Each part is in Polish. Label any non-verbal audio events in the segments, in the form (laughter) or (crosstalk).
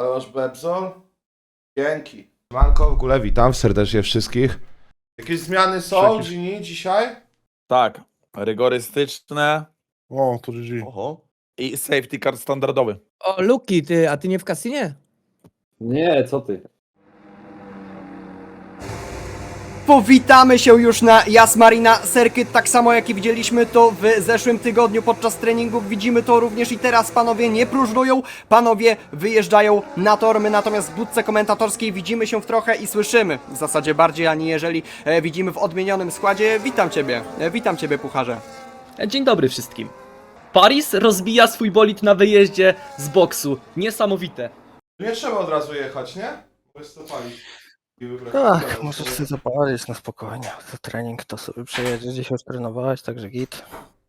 Ale masz Bebzol? Dzięki. Manko, w ogóle witam serdecznie wszystkich. Jakieś zmiany są, Przecież- Gini, dzisiaj? Tak, rygorystyczne O, to GG. Oho. i safety car standardowy. O, Luki, ty, a ty nie w kasynie? Nie, co ty? Powitamy się już na Jasmarina Circuit, tak samo jak i widzieliśmy to w zeszłym tygodniu podczas treningów. Widzimy to również i teraz panowie nie próżnują, panowie wyjeżdżają na tor. My natomiast w budce komentatorskiej widzimy się w trochę i słyszymy. W zasadzie bardziej, ani jeżeli e, widzimy w odmienionym składzie. Witam ciebie, e, witam ciebie pucharze. Dzień dobry wszystkim. Paris rozbija swój bolid na wyjeździe z boksu. Niesamowite. Nie trzeba od razu jechać, nie? Możesz to palić. Tak, możesz sobie. zapalić na spokojnie. To trening to sobie przejedziesz, dzisiaj już trenowałeś, także git.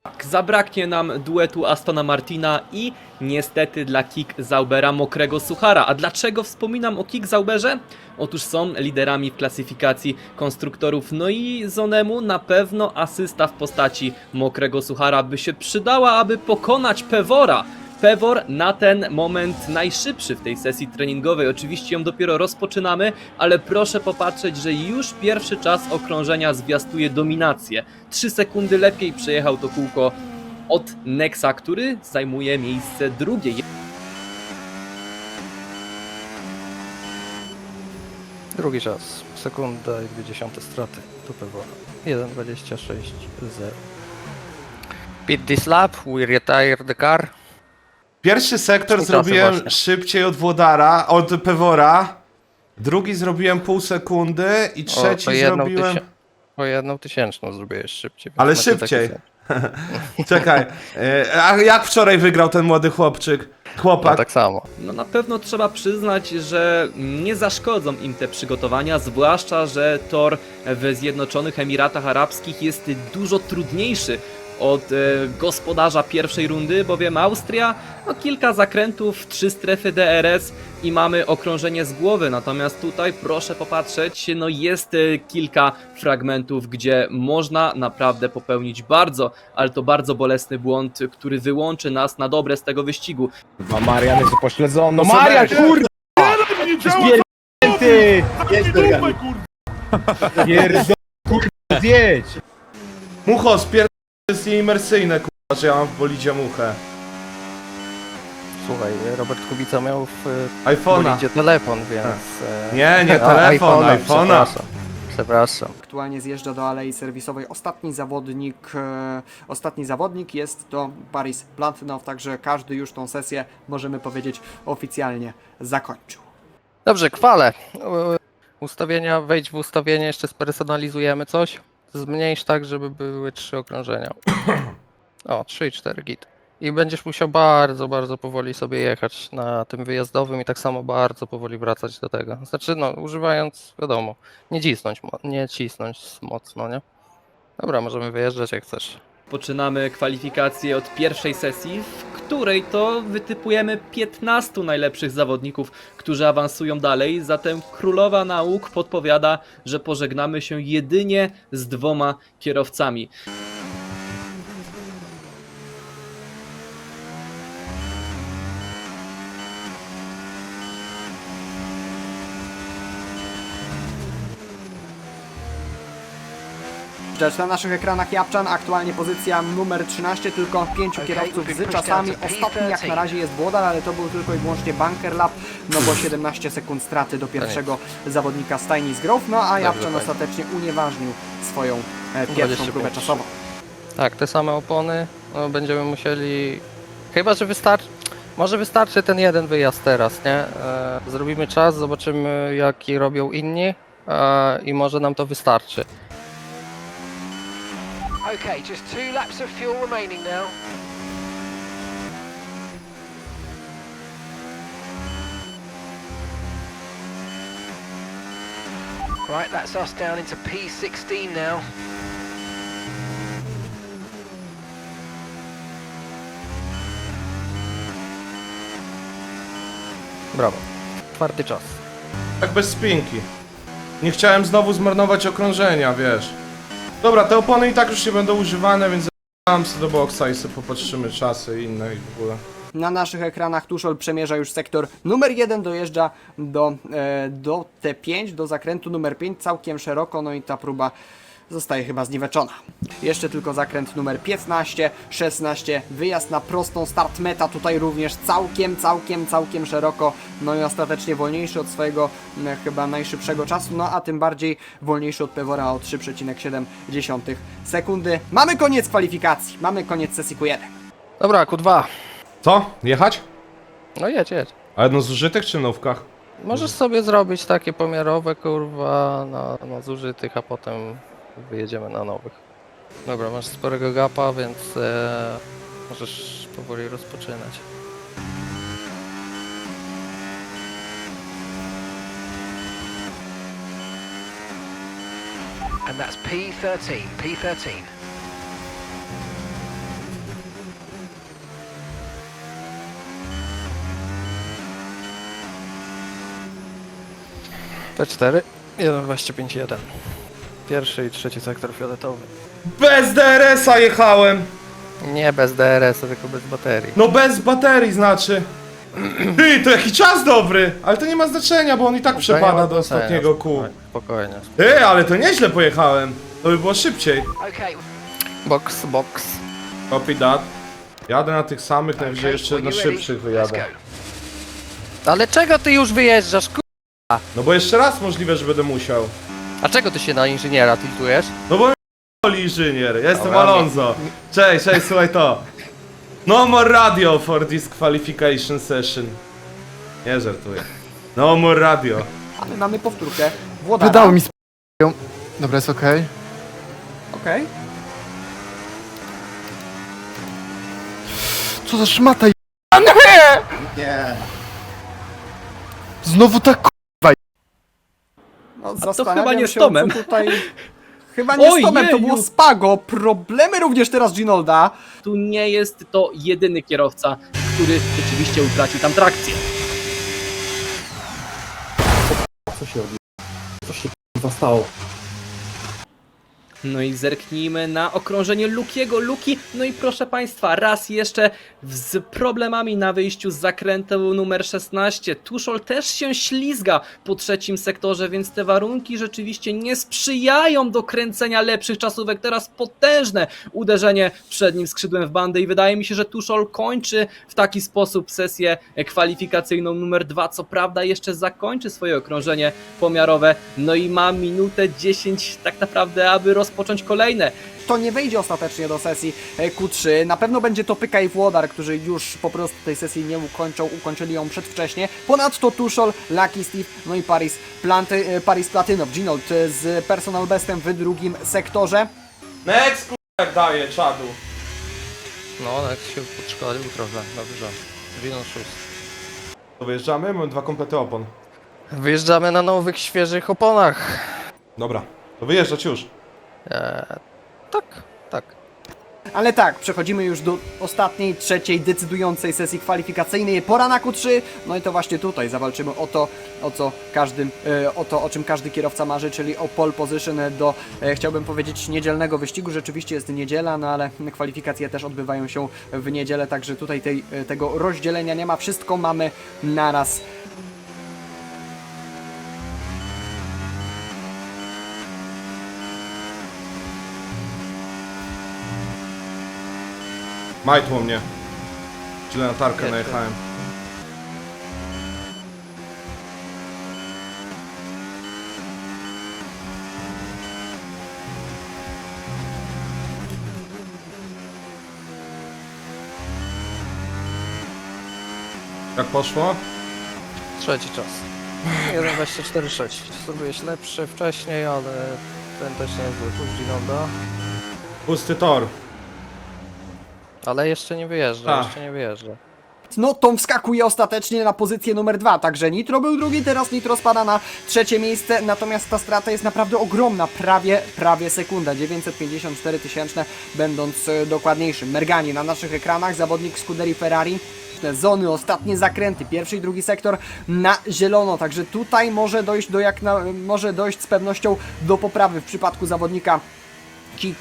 Tak, Zabraknie nam duetu Astona Martina i niestety dla Kik Zaubera mokrego suchara. A dlaczego wspominam o Kik Zauberze? Otóż są liderami w klasyfikacji konstruktorów. No i Zonemu na pewno asysta w postaci mokrego suchara by się przydała, aby pokonać Pewora. Pewor na ten moment najszybszy w tej sesji treningowej. Oczywiście ją dopiero rozpoczynamy, ale proszę popatrzeć, że już pierwszy czas okrążenia zwiastuje dominację. 3 sekundy lepiej przejechał to kółko od Nexa, który zajmuje miejsce drugie. Drugi czas. Sekunda i 20 straty. To pewno. 1.26.0. Beat this lap, we retire the car. Pierwszy sektor zrobiłem właśnie. szybciej od Włodara, od Pewora. Drugi zrobiłem pół sekundy i O, trzeci jedną zrobiłem... tysię- O jedną tysięczną zrobiłeś szybciej. Ale macie szybciej. (laughs) Czekaj, e, a jak wczoraj wygrał ten młody chłopczyk? No Chłopak. tak samo. No na pewno trzeba przyznać, że nie zaszkodzą im te przygotowania, zwłaszcza, że tor w Zjednoczonych Emiratach Arabskich jest dużo trudniejszy od e, gospodarza pierwszej rundy, bowiem Austria, no kilka zakrętów, trzy strefy DRS i mamy okrążenie z głowy, natomiast tutaj proszę popatrzeć, no jest e, kilka fragmentów, gdzie można naprawdę popełnić bardzo, ale to bardzo bolesny błąd, który wyłączy nas na dobre z tego wyścigu. Kurwa, Marian jest upośledzony. No co Marian, weź? kurwa! Spierdolnięty! Pierdol, kurwa, zjedź! Mucho, spier... jest nieimersyjne, kurwa, że ja mam w bolidzie muchę. Słuchaj, Robert Kubica miał w iPhone'a. bolidzie telefon, więc... e, Nie, nie, a, telefon, iPhone'a, iPhone'a. Przepraszam. Przepraszam. Aktualnie zjeżdża do alei serwisowej ostatni zawodnik, e, ostatni zawodnik jest to Paris Plantinow, także każdy już tą sesję możemy powiedzieć oficjalnie zakończył. Dobrze, kwale. E, Ustawienia, wejdź w ustawienie, jeszcze spersonalizujemy coś. Zmniejsz tak, żeby były trzy okrążenia. O, 3 i 4 git. I będziesz musiał bardzo, bardzo powoli sobie jechać na tym wyjazdowym i tak samo bardzo powoli wracać do tego. Znaczy, no, używając, wiadomo, nie cisnąć, nie cisnąć mocno, nie? Dobra, możemy wyjeżdżać jak chcesz. Poczynamy kwalifikację od pierwszej sesji, w której to wytypujemy 15 najlepszych zawodników, którzy awansują dalej. Zatem królowa nauk podpowiada, że pożegnamy się jedynie z dwoma kierowcami. Na naszych ekranach Japczan, aktualnie pozycja numer 13, tylko pięciu kierowców z czasami. Ostatni jak na razie jest Włodar, ale to był tylko i wyłącznie bunker lap, no bo 17 sekund straty do pierwszego zawodnika Steinis Grove, no a Japczan ostatecznie unieważnił swoją e, pierwszą 25. próbę czasową. Tak, te same opony. No, będziemy musieli. Chyba, że wystarczy. Może wystarczy ten jeden wyjazd teraz, nie? E, zrobimy czas, zobaczymy jaki robią inni e, i może nam to wystarczy. Okay, just two laps of fuel remaining now. Right, that's us down into P16 now. Brawo. Czwarty czas. Tak bez spinki. Nie chciałem znowu zmarnować okrążenia, wiesz. Dobra, te opony i tak już nie będą używane, więc dam sobie do boksa i sobie popatrzymy czasy i inne i w ogóle. na naszych ekranach Tuszol przemierza już sektor numer 1, dojeżdża do, e, do T5, do zakrętu numer 5, całkiem szeroko, no i ta próba zostaje chyba zniweczona. Jeszcze tylko zakręt numer 15, 16, wyjazd na prostą start meta tutaj również całkiem, całkiem, całkiem szeroko, no i ostatecznie wolniejszy od swojego m, chyba najszybszego czasu, no a tym bardziej wolniejszy od Pewora o 3,7 sekundy. Mamy koniec kwalifikacji, mamy koniec sesji Q1. Dobra, Q2. Co? Jechać? No jedź, jedź. Ale no zużytych czy nówkach? Możesz sobie zrobić takie pomiarowe, kurwa, na, na zużytych, a potem wyjedziemy na nowych. Dobra, masz sporego gapa, więc e, możesz powoli rozpoczynać. And that's P13, P13. P4, 1.25.1. Pierwszy i trzeci sektor fioletowy. Bez DRS-a jechałem! Nie bez DRS, tylko bez baterii. No bez baterii znaczy. Ty, to jaki czas dobry! Ale to nie ma znaczenia, bo on i tak przepada do ostatniego kół. Spokojnie. Ty, ale to nieźle pojechałem. To by było szybciej. Okay, Box, box. Copy that. Jadę na tych samych, okay, najwyżej jeszcze na szybszych wyjadę. Ale czego ty już wyjeżdżasz, ku... No bo jeszcze raz możliwe, że będę musiał. A czego ty się na inżyniera tiltujesz? No bo Oli inżynier, ja jestem Dobra, Alonso. Cześć, cześć, słuchaj to. No more radio for this qualification session. Nie żartuję. No more radio. Ale mamy powtórkę. Włodara. Wydało mi sp... Dobra, jest okej. Okej. Co za szmata i... Nie! Znowu tak No, chyba zastanawiam nie z Tomem. tutaj... (laughs) Chyba nie Oj, z Tomem, to jeju. było Spago. Problemy również teraz Ginolda. Tu nie jest to jedyny kierowca, który rzeczywiście utracił tam trakcję. Co się robi? Co się stało? No i zerknijmy na okrążenie Lukiego. Luki, no i proszę Państwa, raz jeszcze z problemami na wyjściu z zakrętu numer 16. Tuszol też się ślizga po trzecim sektorze, więc te warunki rzeczywiście nie sprzyjają do kręcenia lepszych czasówek. Teraz potężne uderzenie przednim skrzydłem w bandę i wydaje mi się, że Tuszol kończy w taki sposób sesję kwalifikacyjną numer 2. Co prawda jeszcze zakończy swoje okrążenie pomiarowe, no i ma minutę 10 tak naprawdę, aby rozpocząć kolejne. To nie wejdzie ostatecznie do sesji e, Q3. Na pewno będzie to Pyka i Włodar, którzy już po prostu tej sesji nie ukończą, ukończyli ją przedwcześnie. Ponadto Tuszol, Lucky Steve, no i Paris, Planty, e, Paris Platynow, Ginold e, z personal bestem w drugim sektorze. Next jak daje czadu. No, jak się podszkolił trochę, dobrze. Winął szóst. To wyjeżdżamy? Mam dwa komplety opon. Wyjeżdżamy na nowych, świeżych oponach. Dobra, to wyjeżdżać już. Eee, tak, tak. Ale tak, przechodzimy już do ostatniej, trzeciej, decydującej sesji kwalifikacyjnej. Pora na Q3. No i to właśnie tutaj zawalczymy o to, o co każdym, e, o to, o czym każdy kierowca marzy, czyli o pole position do, e, chciałbym powiedzieć, niedzielnego wyścigu. Rzeczywiście jest niedziela, no ale kwalifikacje też odbywają się w niedzielę, także tutaj tej, e, tego rozdzielenia nie ma. Wszystko mamy naraz. Majtło mnie. Źle na tarkę Kiedy? najechałem. Jak poszło? Trzeci czas. 1.24.6. Zrobiłeś lepszy wcześniej, ale ten też nie jest zły. Ginolda. Pusty tor. Ale jeszcze nie wyjeżdża, A. jeszcze nie wyjeżdża. No, Tom wskakuje ostatecznie na pozycję numer dwa, także Nitro był drugi, teraz Nitro spada na trzecie miejsce, natomiast ta strata jest naprawdę ogromna, prawie, prawie sekunda, 954 tysięczne, będąc e, dokładniejszym. Mergani na naszych ekranach, zawodnik Scuderii Ferrari, te zony, ostatnie zakręty, pierwszy i drugi sektor na zielono, także tutaj może dojść do jak na, może dojść z pewnością do poprawy w przypadku zawodnika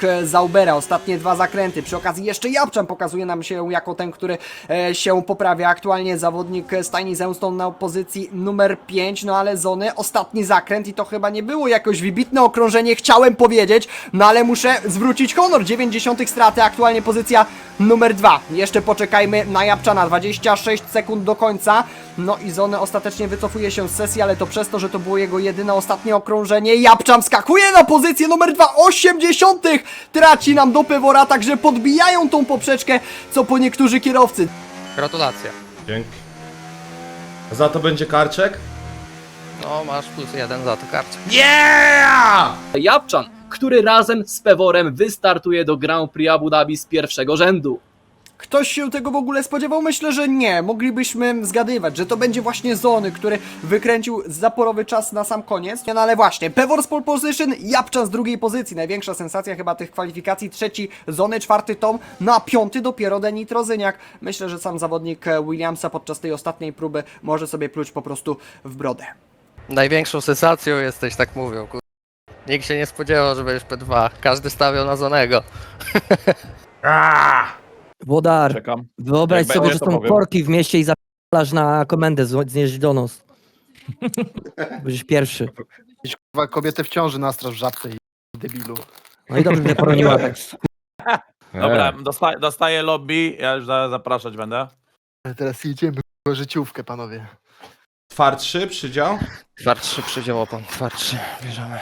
e, Zaubera. Ostatnie dwa zakręty. Przy okazji jeszcze Japczan pokazuje nam się jako ten, który e, się poprawia. Aktualnie zawodnik e, Stajni Zemstone na pozycji numer 5, no ale Zony ostatni zakręt i to chyba nie było jakoś wybitne okrążenie, chciałem powiedzieć, no ale muszę zwrócić honor. 90 straty, aktualnie pozycja numer 2. Jeszcze poczekajmy na Japczana. 26 sekund do końca. No i Zony ostatecznie wycofuje się z sesji, ale to przez to, że to było jego jedyne ostatnie okrążenie. Japczan skakuje na pozycję numer 2. 80 traci nam do Pewora, także podbijają tą poprzeczkę, co po niektórzy kierowcy. Gratulacje. Dzięki. Za to będzie karczek? No, masz plus jeden za to karcie. Yeah! Japczan, który razem z Peworem wystartuje do Grand Prix Abu Dhabi z pierwszego rzędu. Ktoś się tego w ogóle spodziewał? Myślę, że nie. Moglibyśmy zgadywać, że to będzie właśnie Zony, który wykręcił zaporowy czas na sam koniec. No ale właśnie, Pewor z pole position, Japczan z drugiej pozycji. Największa sensacja chyba tych kwalifikacji. Trzeci Zony, czwarty Tom, no a piąty dopiero Deni Trozyniak. Myślę, że sam zawodnik Williamsa podczas tej ostatniej próby może sobie pluć po prostu w brodę. Największą sensacją jesteś, tak mówią. Nikt się nie spodziewał, że będziesz P2. Każdy stawiał na Zonego. (laughs) Włodar, Czekam. wyobraź Jak sobie, będzie, że to są powiem. korki w mieście i zapalasz na komendę z- znieść donos. Będziesz pierwszy. Kurwa, kobietę w ciąży nastraż w żabce i debilu. No i dobrze mnie poroniła tak. (laughs) Dobra, dosta dostaję lobby, ja już za zapraszać będę. Teraz idziemy kurwa, życiówkę, panowie. Twardszy przydział? Twardszy przydział opon, twardszy. Bierzemy.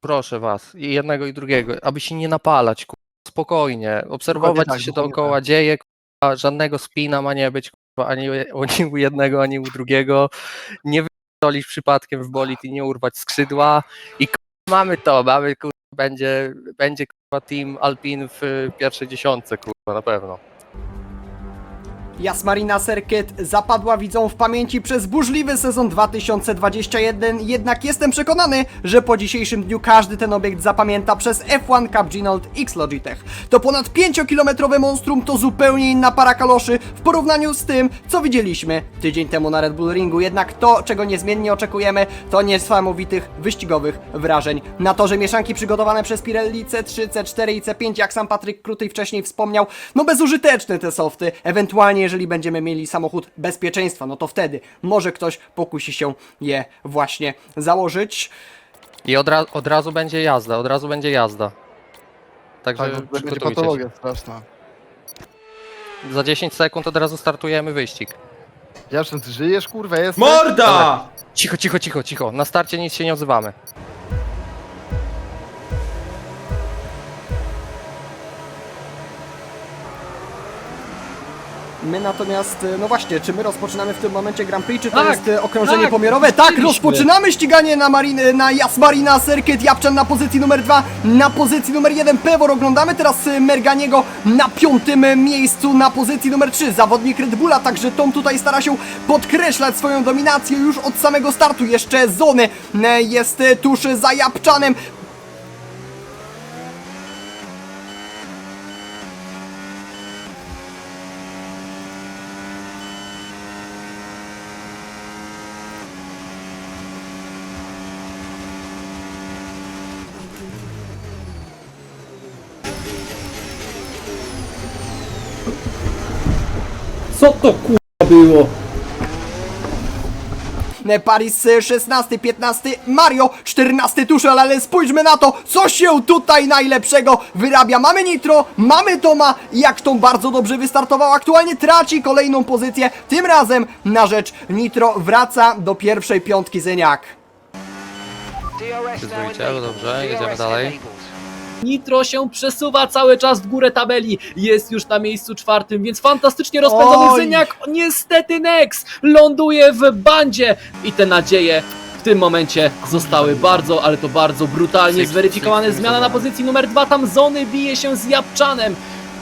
Proszę was, i jednego i drugiego, aby się nie napalać, kur... spokojnie, obserwować co tak, się dookoła dzieje, kurwa, żadnego spina ma nie być, kurwa, ani, u- ani u jednego, ani u drugiego, nie wyolić przypadkiem w bolid i nie urwać skrzydła. I kurwa, mamy to, mamy, kurwa, będzie, będzie kurwa, team Alpin w pierwszej dziesiątce, kurwa, na pewno. Jasmarina Serkiet zapadła widzą w pamięci przez burzliwy sezon 2021, jednak jestem przekonany, że po dzisiejszym dniu każdy ten obiekt zapamięta przez F1 Cup Ginold X Logitech. To ponad 5-kilometrowe monstrum to zupełnie inna para kaloszy w porównaniu z tym, co widzieliśmy tydzień temu na Red Bull Ringu, jednak to, czego niezmiennie oczekujemy, to niesamowitych wyścigowych wrażeń. Na torze mieszanki przygotowane przez Pirelli C3, C4 i C5, jak sam Patryk Kruty wcześniej wspomniał, no bezużyteczne te softy, ewentualnie jeżeli będziemy mieli samochód bezpieczeństwa, no to wtedy może ktoś pokusi się je właśnie założyć. I od, ra- od razu będzie jazda, od razu będzie jazda. Także Tak, będzie przygotujcie się. patologia straszna. Za 10 sekund od razu startujemy wyścig. Jaszczyn, ty żyjesz, kurwa, jest? Morda! Cicho, cicho, cicho, cicho. Na starcie nic się nie odzywamy. My natomiast, e, no właśnie, czy my rozpoczynamy w tym momencie Grand Prix, czy to Tak, jest e, okrążenie tak, pomiarowe? Tak, rozpoczynamy ściganie na, Marin, na Jasmarina Circuit, Japczan na pozycji numer 2, na pozycji numer 1 Pewor, oglądamy teraz e, Merganiego na piątym e, miejscu, na pozycji numer 3, zawodnik Red Bulla, także Tom tutaj stara się podkreślać swoją dominację już od samego startu, jeszcze Zony e, jest e, tuż za Japczanem, to kurwa było? Paris e, 16, 15, Mario 14 Tuchel, ale spójrzmy na to, co się tutaj najlepszego wyrabia. Mamy Nitro, mamy Toma, jak Tom bardzo dobrze wystartował, aktualnie traci kolejną pozycję, tym razem na rzecz Nitro wraca do pierwszej piątki Zeniak. Przyzwoicie, dobrze, jedziemy dalej. Nitro się przesuwa cały czas w górę tabeli. Jest już na miejscu czwartym, więc fantastycznie rozpędzony Oj. Zyniak. Niestety Nex ląduje w bandzie i te nadzieje w tym momencie zostały bardzo, ale to bardzo brutalnie zweryfikowane. Zmiana na pozycji numer dwa. Tam Zony bije się z Japczanem.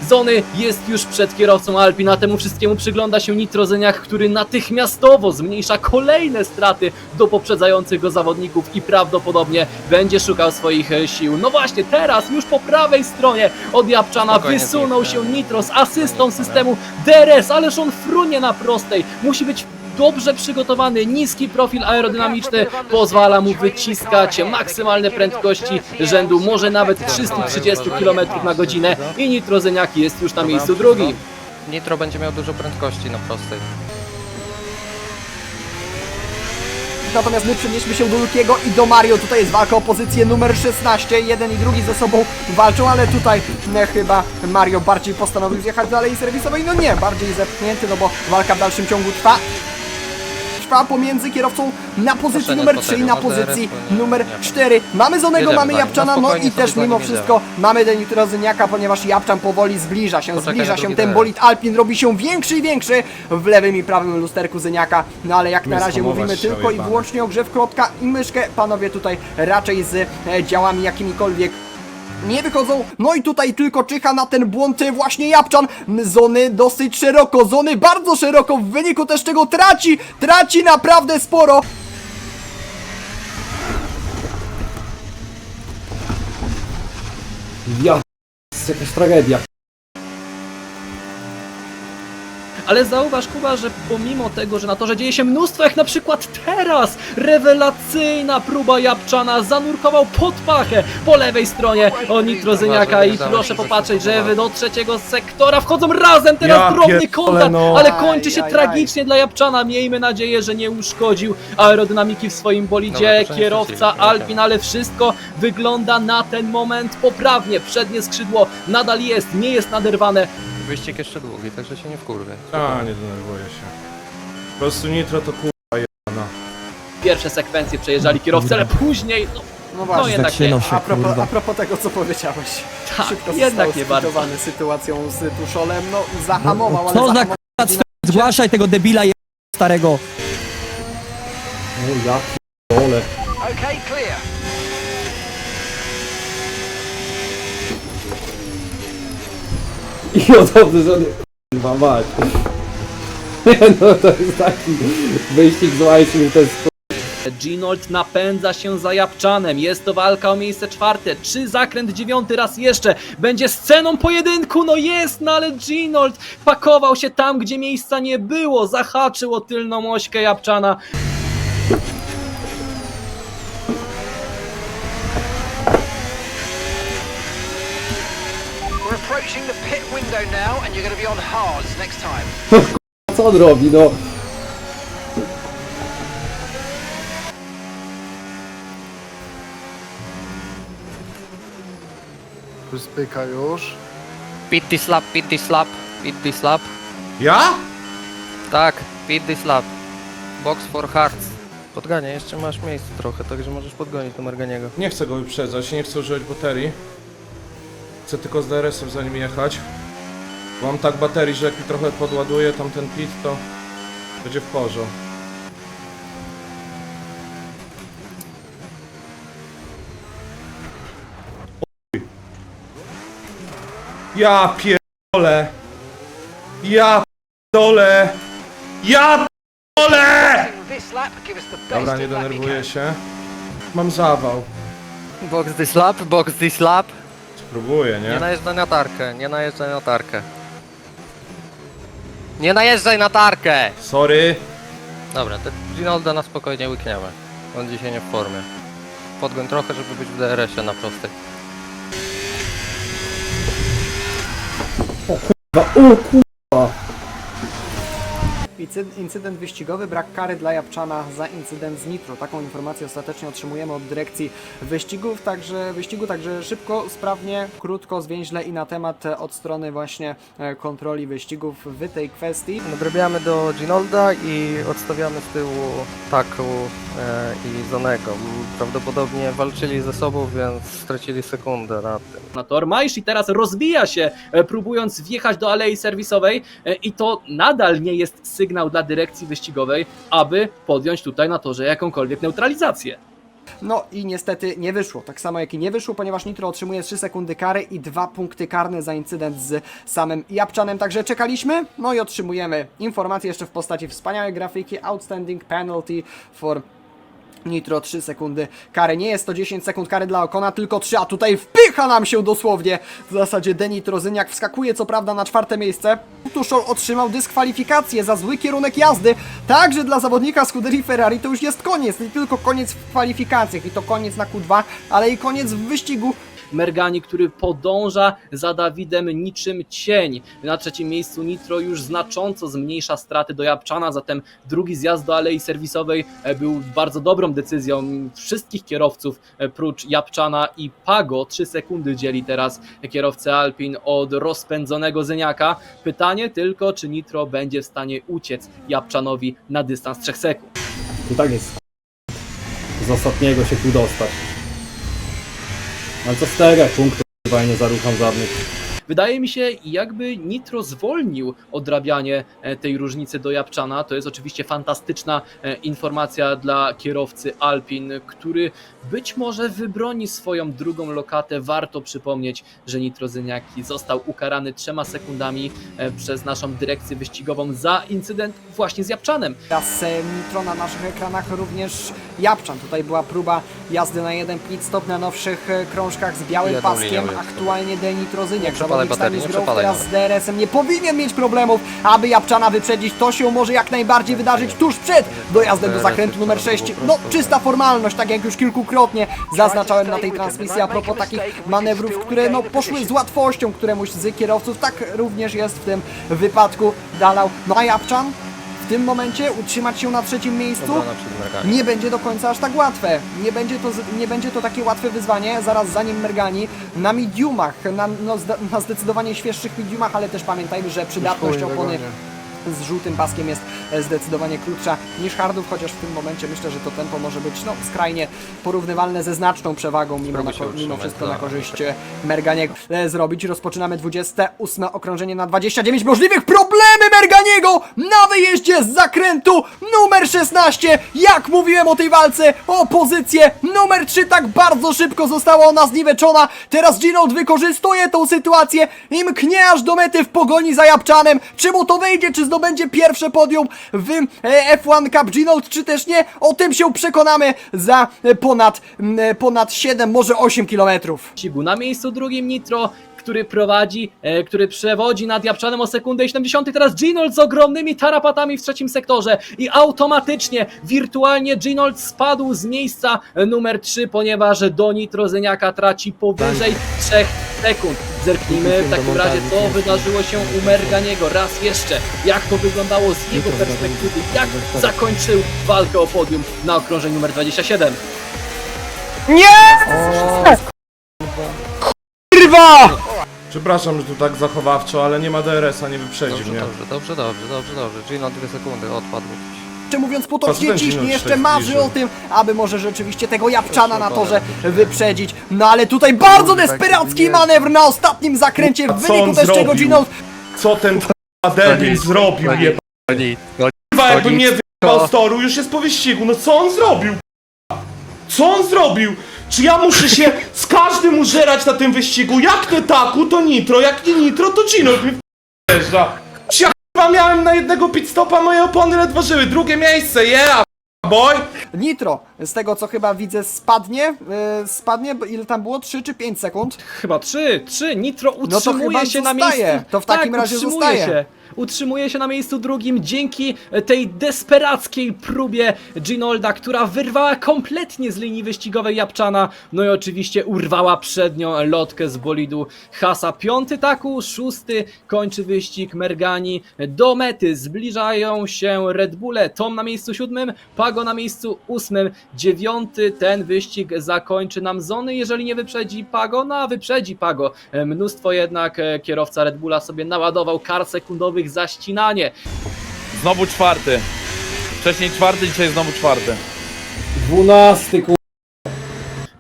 Zony jest już przed kierowcą Alpin, a temu wszystkiemu przygląda się Nitro Zyniak, który natychmiastowo zmniejsza kolejne straty do poprzedzających go zawodników i prawdopodobnie będzie szukał swoich e, sił. No właśnie, teraz już po prawej stronie od Japczana Spokojnie, wysunął się Nitro z asystą systemu DRS, ależ on frunie na prostej. Musi być dobrze przygotowany, niski profil aerodynamiczny pozwala mu wyciskać maksymalne prędkości rzędu może nawet 330 km na godzinę i Nitro Zeniaki jest już na miejscu drugim. Nitro będzie miał dużo prędkości na prostej. Natomiast my przenieśmy się do Lukiego i do Mario. Tutaj jest walka o pozycję numer 16. Jeden i drugi ze sobą walczą, ale tutaj e, chyba Mario bardziej postanowił zjechać do alei serwisowej. No nie, bardziej zepchnięty, no bo walka w dalszym ciągu trwa. Trwa pomiędzy kierowcą na pozycji numer 3 i na pozycji numer nie wiem. 4. Mamy Zonego, Jedziemy mamy nim. Japczana, No i też mimo nim wszystko mamy Denitrozyniaka, ponieważ Japczan powoli zbliża się, Poczekaj zbliża się. Ten bolid Alpin robi się większy i większy w lewym i prawym lusterku Zyniaka, no ale jak na razie mówimy tylko i wyłącznie o grze w i myszkę, panowie tutaj raczej z e, działami jakimikolwiek nie wychodzą, no i tutaj tylko czyha na ten błąd właśnie Japczan, zony dosyć szeroko, zony bardzo szeroko, w wyniku też czego traci, traci naprawdę sporo. Ja, jest jakaś tragedia. Ale zauważ, Kuba, że pomimo tego, że na torze dzieje się mnóstwo, jak na przykład teraz, rewelacyjna próba Japczana zanurkował pod pachę po lewej stronie o Nitrozyniaka i proszę popatrzeć, że do trzeciego sektora wchodzą razem, teraz Ja drobny pierdolę, kontakt, no. ale kończy się Aj, aj, tragicznie dla Japczana. Miejmy nadzieję, że nie uszkodził aerodynamiki w swoim Dobra, bolidzie, to kierowca. Alpin, ale wszystko wygląda na ten moment poprawnie. Przednie skrzydło nadal jest, nie jest naderwane, Wyścig jeszcze długi, także się nie wkurwie. A, nie denerwuję się. Po prostu Nitro to kurwa jebana. pierwsze sekwencje przejeżdżali kierowcy, ale później, no, No no właśnie, jednak się nie. nosi, a propos, kurwa. a propos tego co powiedziałeś. Tak, Szybko jednak nie bardzo. sytuacją z Tuszolem, no zahamował, ale Co za zahamował. k***a Zgłaszaj tego debila je... starego. O ja p***ole. Okay, clear. I o dobrze, że nie... Kurwa mać. No to jest taki wyścig z Łajskim, to jest Ginold napędza się za Japczanem. Jest to walka o miejsce czwarte. Czy zakręt dziewiąty raz jeszcze będzie sceną pojedynku? No jest, no ale Ginold pakował się tam, gdzie miejsca nie było. Zahaczył o tylną ośkę Japczana. We're approaching the pit window now, and you're going to be on hards next time. (laughs) co on robi, no. Spyka już. Pit this lap, pit this lap, pit this lap. Ja? Tak, pit this lap. Box for hearts. Podganie, jeszcze masz miejsce trochę, także możesz podgonić Numerganiego. Nie chcę go wyprzedzać, nie chcę używać baterii. Chcę tylko z DRS-em za nim jechać. Mam tak baterii, że jak mi trochę podładuje tam ten pit, to będzie w porządku. Ja pierdolę! Ja pierdolę! Ja pierdolę! Dobra, nie denerwuję się. Mam zawał. Box this lap, box this lap. Spróbuję, Nie nie? najeżdżaj na tarkę, nie najeżdżaj na tarkę. Nie najeżdżaj na tarkę! Sorry. Dobra, to Ginolda na spokojnie łykniemy. On dzisiaj nie w formie. Podgoń trochę, żeby być w DRS-ie na prostej. O kurwa. Incyd- Incydent wyścigowy, brak kary dla Japczana za incydent z Nitro. Taką informację ostatecznie otrzymujemy od dyrekcji wyścigów, także wyścigu, także szybko, sprawnie, krótko, zwięźle i na temat e, od strony właśnie e, kontroli wyścigów w tej kwestii. Nadrabiamy do Ginolda i odstawiamy z tyłu Taku e, i Zonego. Prawdopodobnie walczyli ze sobą, więc stracili sekundę na tym. na tor. Majsz i teraz rozbija się, próbując wjechać do alei serwisowej i to nadal nie jest sygnał dla dyrekcji wyścigowej, aby podjąć tutaj na torze jakąkolwiek neutralizację. No i niestety nie wyszło. Tak samo jak i nie wyszło, ponieważ Nitro otrzymuje 3 sekundy kary i 2 punkty karne za incydent z samym Japczanem. Także czekaliśmy, no i otrzymujemy informację jeszcze w postaci wspaniałej grafiki Outstanding Penalty for Nitro 3 sekundy kary. Nie jest to 10 sekund kary dla Okona, tylko 3, a tutaj wpycha nam się dosłownie. W zasadzie Denitrozyniak wskakuje co prawda na czwarte miejsce. Tuszol otrzymał dyskwalifikację za zły kierunek jazdy. Także dla zawodnika Scuderii Ferrari to już jest koniec. Nie tylko koniec w kwalifikacjach i to koniec na Q2, ale i koniec w wyścigu. Mergani, który podąża za Dawidem niczym cień. Na trzecim miejscu Nitro już znacząco zmniejsza straty do Japczana, zatem drugi zjazd do alei serwisowej e, był bardzo dobrą decyzją wszystkich kierowców, e, prócz Japczana i Pago. 3 sekundy dzieli teraz kierowcę Alpin od rozpędzonego Zyniaka. Pytanie tylko, czy Nitro będzie w stanie uciec Japczanowi na dystans 3 sekund. I tak jest. Z ostatniego się tu dostać. Ale co z tego, punktów chyba nie zarucham żadnych. Wydaje mi się, jakby Nitro zwolnił odrabianie e, tej różnicy do Japczana. To jest oczywiście fantastyczna e, informacja dla kierowcy Alpin, który być może wybroni swoją drugą lokatę. Warto przypomnieć, że Nitro Zyniaki został ukarany trzema sekundami e, przez naszą dyrekcję wyścigową za incydent właśnie z Japczanem. Teraz Nitro na naszych ekranach również Japczan. Tutaj była próba jazdy na jeden pit stop na nowszych krążkach z białym paskiem. linią. Aktualnie Denitrozyniak, Nie przepalaj Stanis nie przepalaj teraz z DRS-em nie powinien mieć problemów, aby Japczana wyprzedzić. To się może jak najbardziej wydarzyć tuż przed dojazdem do zakrętu numer 6. No, czysta formalność, tak jak już kilkukrotnie zaznaczałem na tej transmisji a propos takich manewrów, które no, poszły z łatwością któremuś z kierowców. Tak również jest w tym wypadku Dalał. No a Japczan w tym momencie utrzymać się na trzecim miejscu nie będzie do końca aż tak łatwe. Nie będzie to, z- nie będzie to takie łatwe wyzwanie, zaraz za nim Mergani, na mediumach, na, no, zda- na zdecydowanie świeższych mediumach, ale też pamiętajmy, że przydatność opony z żółtym paskiem jest e, zdecydowanie krótsza niż hardów, chociaż w tym momencie myślę, że to tempo może być no, skrajnie porównywalne ze znaczną przewagą, mimo, na, mimo wszystko na tak. korzyść e, Merganiego e, zrobić. Rozpoczynamy 28 okrążenie na 29 możliwych problemy Merganiego na wyjeździe z zakrętu numer 16. Jak mówiłem o tej walce o pozycję numer 3 tak bardzo szybko została ona zniweczona. Teraz Ginold wykorzystuje tą sytuację i mknie aż do mety w pogoni za Japczanem. Czy mu to wejdzie, czy zdobędzie pierwsze podium w e, F1 Cup Ginold, czy też nie? O tym się przekonamy za e, ponad, e, ponad 7, może 8 kilometrów. Na miejscu drugim Nitro, który prowadzi, e, który przewodzi nad Japczanem o sekundę i 70. Teraz Ginold z ogromnymi tarapatami w trzecim sektorze i automatycznie, wirtualnie Ginold spadł z miejsca numer 3, ponieważ do Nitro Zyniaka traci powyżej 3 sekund. Zerknijmy w takim razie, co wydarzyło się u Merganiego. Raz jeszcze, jak to wyglądało z jego perspektywy, jak zakończył walkę o podium na okrążeniu numer 27. Przepraszam, że tu tak zachowawczo, ale nie ma DRS-a, nie wyprzedzi Dobrze, mnie. dobrze, dobrze, dobrze, dobrze, dobrze. Gino dwie sekundy, odpadł. Czy mówiąc potocznie, ciśnie Ginold jeszcze marzy zbliżył. o tym, aby może rzeczywiście tego Japczana na torze wyprzedzić. No ale tutaj bardzo desperacki manewr na ostatnim zakręcie, w A co wyniku on też czego zrobił? Ginold Co ten k***a debil zrobił, je Kurwa, jakby mnie wyjechał z toru, już jest po wyścigu, no co on zrobił? k***a? Co on zrobił? Czy ja muszę się z każdym użerać na tym wyścigu? Jak nie taku, to nitro, jak nie nitro, to Gino wjeżdża. Czy ja k***a miałem na jednego pit stopa, moje opony ledwo żyły, drugie miejsce, yeah, boy! Nitro, z tego co chyba widzę, spadnie. Yy, spadnie, bo ile tam było? 3 czy 5 sekund? Chyba trzy, trzy. Nitro to utrzymuje chyba się na zostaje. miejscu. To w takim tak, razie utrzymuje zostaje. Się. Utrzymuje się na miejscu drugim dzięki tej desperackiej próbie Ginolda, która wyrwała kompletnie z linii wyścigowej Japczana. No i oczywiście urwała przednią lotkę z bolidu Hasa. Piąty taku, szósty kończy wyścig Mergani do mety. Zbliżają się Red Bulle. Tom na miejscu siódmym, Pago na miejscu ósmym, dziewiąty. Ten wyścig zakończy nam Zony, jeżeli nie wyprzedzi Pago, no a wyprzedzi Pago. E, Mnóstwo jednak e, kierowca Red Bulla sobie naładował kar sekundowych za ścinanie. Znowu czwarty. Wcześniej czwarty, dzisiaj znowu czwarty. Dwunasty ku...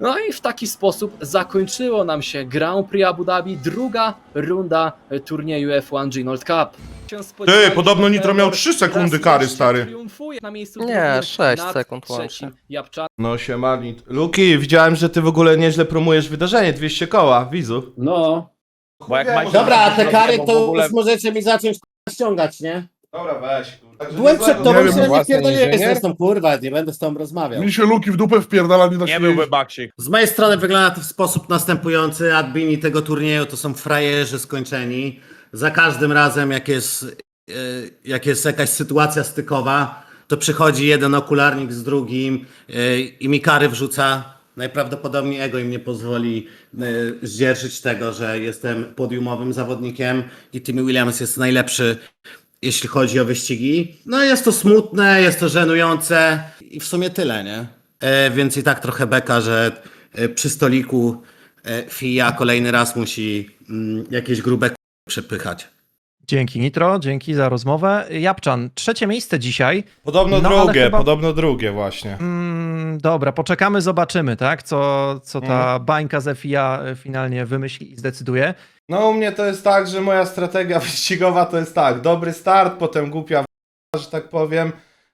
No i w taki sposób zakończyło nam się Grand Prix Abu Dhabi, druga runda turnieju F1 Ginold Cup. Się spodziewaliśmy, podobno Nitro miał że trzy sekundy raz kary, jeszcze stary. triumfuje Na miejscu Nie, drugim sześć nad sekund trzecim łącznie. No siema, Nit- Luki, widziałem, że ty w ogóle nieźle promujesz wydarzenie, 200 koła, widzu. No. Bo jak Dobra, a te kary w to ogóle- już możecie mi zacząć ściągać, nie? Dobra, weź, kurwa. Byłem przed tobą, Nie się wiem, nie pierdoliłeś zresztą, kurwa, nie będę z tobą rozmawiał. Mi się luki w dupę wpierdala, nie da Nie byłby baksik. Z mojej strony wygląda to w sposób następujący. Admini tego turnieju to są frajerzy skończeni. Za każdym razem, jak jest, e, jak jest jakaś sytuacja stykowa, to przychodzi jeden okularnik z drugim e, i mi kary wrzuca. Najprawdopodobniej ego im nie pozwoli e, zdzierżyć tego, że jestem podiumowym zawodnikiem i Timmy Williams jest najlepszy, jeśli chodzi o wyścigi. No jest to smutne, jest to żenujące i w sumie tyle, nie? E, więc i tak trochę beka, że e, przy stoliku FIA kolejny raz musi mm, jakieś grube k- przepychać. Dzięki Nitro, dzięki za rozmowę. Japczan, trzecie miejsce dzisiaj. Podobno No, drugie, chyba- podobno drugie właśnie. Mm, dobra, poczekamy, zobaczymy, tak? Co, co ta Mhm. bańka ze FIA finalnie wymyśli i zdecyduje. No u mnie to jest tak, że moja strategia (laughs) wyścigowa to jest tak, dobry start, potem głupia w- że tak powiem.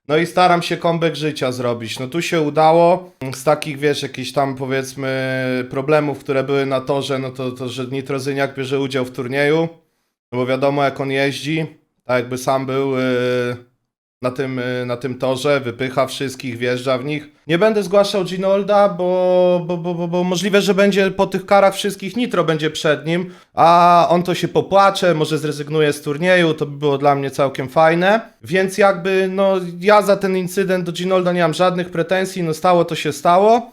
No i staram się comeback życia zrobić. No tu się udało. Z takich, wiesz, jakichś tam powiedzmy problemów, które były na torze, no to, to że Nitrozyniak bierze udział w turnieju. No bo wiadomo jak on jeździ. Tak jakby sam był yy, na, tym, yy, na tym torze, wypycha wszystkich, wjeżdża w nich. Nie będę zgłaszał Ginolda, bo, bo, bo, bo, bo możliwe, że będzie po tych karach wszystkich Nitro będzie przed nim, a on to się popłacze, może zrezygnuje z turnieju, to by było dla mnie całkiem fajne. Więc jakby, no ja za ten incydent do Ginolda nie mam żadnych pretensji, no stało to się stało.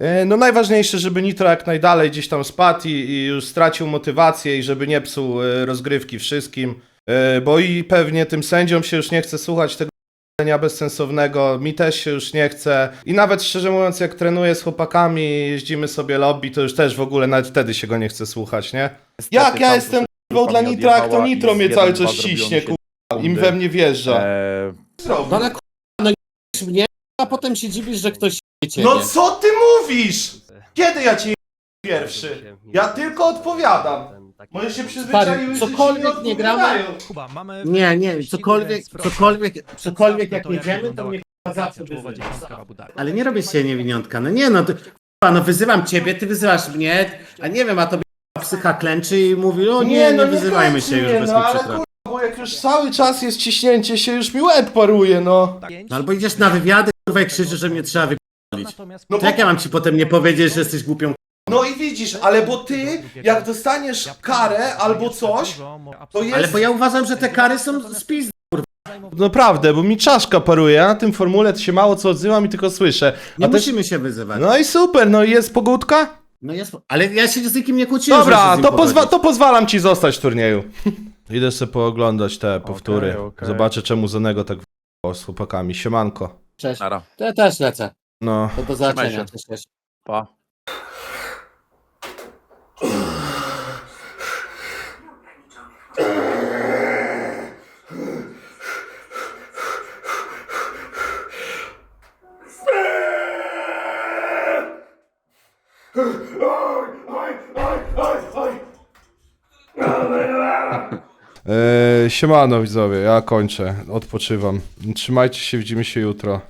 Yy, No najważniejsze, żeby Nitro jak najdalej gdzieś tam spadł i, i już stracił motywację i żeby nie psuł yy, rozgrywki wszystkim, Yy, bo i pewnie tym sędziom się już nie chce słuchać tego bezsensownego, mi też się już nie chce i nawet szczerze mówiąc jak trenuję z chłopakami jeździmy sobie lobby, to już też w ogóle nawet wtedy się go nie chce słuchać, nie? Jak ja jestem k***ą dla Nitra, jak to Nitro mnie cały czas ciśnie, k***a, im we mnie wjeżdża. No ale kurwa, no mnie, a potem się dziwisz, że ktoś ciebie. No co ty mówisz? Kiedy ja cię pierwszy? Ja tylko odpowiadam. Może się przyzwyczaiły, że ci cokolwiek nie gramy, odpowiadają. Kuba, mamy... Nie, nie, cokolwiek, cokolwiek, cokolwiek jak jedziemy, to mnie kurwa zawsze wyzywa. Ale nie robię się niewiniątka. No nie no, to, k***a, no wyzywam ciebie, ty wyzywasz mnie, a nie wiem, a tobie k***a, psycha klęczy i mówi, o nie, nie, wyzywajmy się już nie, bez no, ale kurwa, bo jak już cały czas jest ciśnięcie się, już mi łeb paruje, no. No albo idziesz na wywiady, kurwa, i krzyczysz, że mnie trzeba wypierdolić. Natomiast No To jak ja mam ci potem nie powiedzieć, że jesteś głupią No i widzisz, ale bo ty, jak dostaniesz karę albo coś, to jest... Ale bo ja uważam, że te kary są spis. Naprawdę, bo mi czaszka paruje, ja na tym formule to się mało co odzywam i tylko słyszę. Nie A też... musimy się wyzywać. No i super, no i jest pogódka? No jest, ale ja się z nikim nie kłóciłem. żeby Dobra, z nim to, pozwa pogodzić. to pozwalam ci zostać w turnieju. (laughs) Idę sobie pooglądać te powtóry. okej. Zobaczę czemu Zenego tak w***ał z chłopakami. Siemanko. Cześć. Nara. To ja też lecę. No. To do zobaczenia. się. Cześć, cześć. Pa. Eee, (laughs) siemano widzowie, ja kończę, odpoczywam. Trzymajcie się, widzimy się jutro.